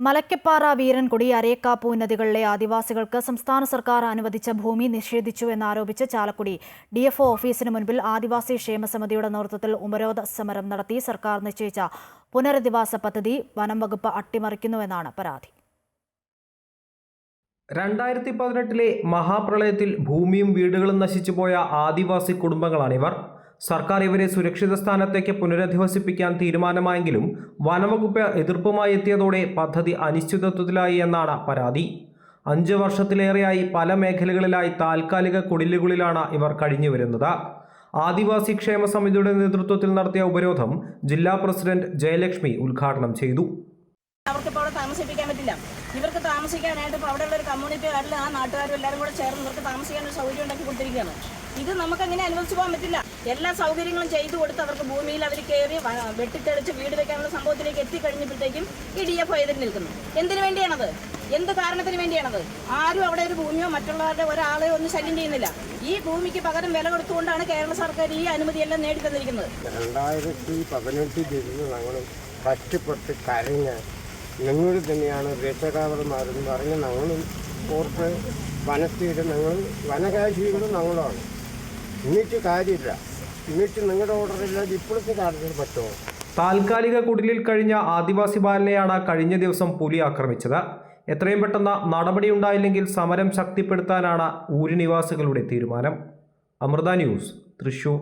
മലക്കപ്പാറ വീരൻകുടി അരേക്കാപ്പു നദികളിലെ ആദിവാസികൾക്ക് സംസ്ഥാന സർക്കാർ അനുവദിച്ച ഭൂമി നിഷേധിച്ചു എന്നാരോപിച്ച് ചാലക്കുടി ഡിഎഫ്ഒ ഓഫീസിന് മുൻപിൽ ആദിവാസി ക്ഷേമസമിതിയുടെ നേതൃത്വത്തിൽ ഉപരോധ സമരം നടത്തി സർക്കാർ നിശ്ചയിച്ച പുനരധിവാസ പദ്ധതി വനം വകുപ്പ് അട്ടിമറിക്കുന്നുവെന്നാണ് പരാതി. രണ്ടായിരത്തി പതിനെട്ടിലെ മഹാപ്രളയത്തിൽ ഭൂമിയും വീടുകളും നശിച്ചുപോയ ആദിവാസി കുടുംബങ്ങളാണിവർ. സർക്കാർ ഇവരെ സുരക്ഷിത സ്ഥാനത്തേക്ക് പുനരധിവസിപ്പിക്കാൻ തീരുമാനമായെങ്കിലും വനംവകുപ്പ് എതിർപ്പുമായി എത്തിയതോടെ പദ്ധതി അനിശ്ചിതത്വത്തിലായി എന്നാണ് പരാതി. അഞ്ച് വർഷത്തിലേറെയായി പല മേഖലകളിലായി താൽക്കാലിക കുടിലുകളിലാണ് ഇവർ കഴിഞ്ഞു വരുന്നത് ആദിവാസി ക്ഷേമ സമിതിയുടെ നേതൃത്വത്തിൽ നടത്തിയ ഉപരോധം ജില്ലാ പ്രസിഡന്റ് ജയലക്ഷ്മി ഉദ്ഘാടനം ചെയ്തു. അവർക്ക് ഇപ്പോൾ അവിടെ താമസിപ്പിക്കാൻ പറ്റില്ല. ഇവർക്ക് താമസിക്കാനായിട്ട് ഇപ്പോൾ അവിടെയുള്ള ഒരു കമ്മ്യൂണിറ്റി കമ്മ്യൂണിറ്റിക്കാരിൽ ആ നാട്ടുകാരും എല്ലാവരും കൂടെ ചേർന്ന് ഇവർക്ക് താമസിക്കാൻ ഒരു സൗകര്യം ഉണ്ടാക്കി കൊടുത്തിരിക്കുകയാണ്. ഇത് നമുക്ക് അങ്ങനെ അനുവദിച്ചു പോകാൻ പറ്റില്ല. എല്ലാ സൗകര്യങ്ങളും ചെയ്തു കൊടുത്ത് അവർക്ക് ഭൂമിയിൽ അവർ കയറി വെട്ടിത്തെളിച്ച് വീട് വെക്കാനുള്ള സംഭവത്തിലേക്ക് എത്തിക്കഴിഞ്ഞപ്പോഴത്തേക്കും ഈ ഡി എഫ് എതിർ നിൽക്കുന്നു. എന്തിനു വേണ്ടിയാണത്? എന്ത് കാരണത്തിന് വേണ്ടിയാണത്? ആരും അവിടെ ഒരു ഭൂമിയോ മറ്റുള്ളവരുടെ ഒരാളെയോ ഒന്നും ശല്യം ചെയ്യുന്നില്ല. ഈ ഭൂമിക്ക് പകരം വില കൊടുത്തുകൊണ്ടാണ് കേരള സർക്കാർ ഈ അനുമതിയെല്ലാം നേടിത്തന്നിരിക്കുന്നത്. ഞങ്ങൾ തന്നെയാണ് രക്ഷകാവർമാരെന്ന് പറഞ്ഞ് ഞങ്ങളും ഓർത്ത് വനത്തിയിട്ട് ഞങ്ങൾ വനകാശികളും ഞങ്ങളാണ്. എന്നിട്ട് കാര്യമില്ല. താൽക്കാലിക കുടിലിൽ കഴിഞ്ഞ ആദിവാസി ബാലനെയാണ് കഴിഞ്ഞ ദിവസം പുലി ആക്രമിച്ചത്. എത്രയും പെട്ടെന്ന് നടപടി ഉണ്ടായില്ലെങ്കിൽ സമരം ശക്തിപ്പെടുത്താനാണ് ഊരുനിവാസികളുടെ തീരുമാനം. അമൃത ന്യൂസ് തൃശൂർ.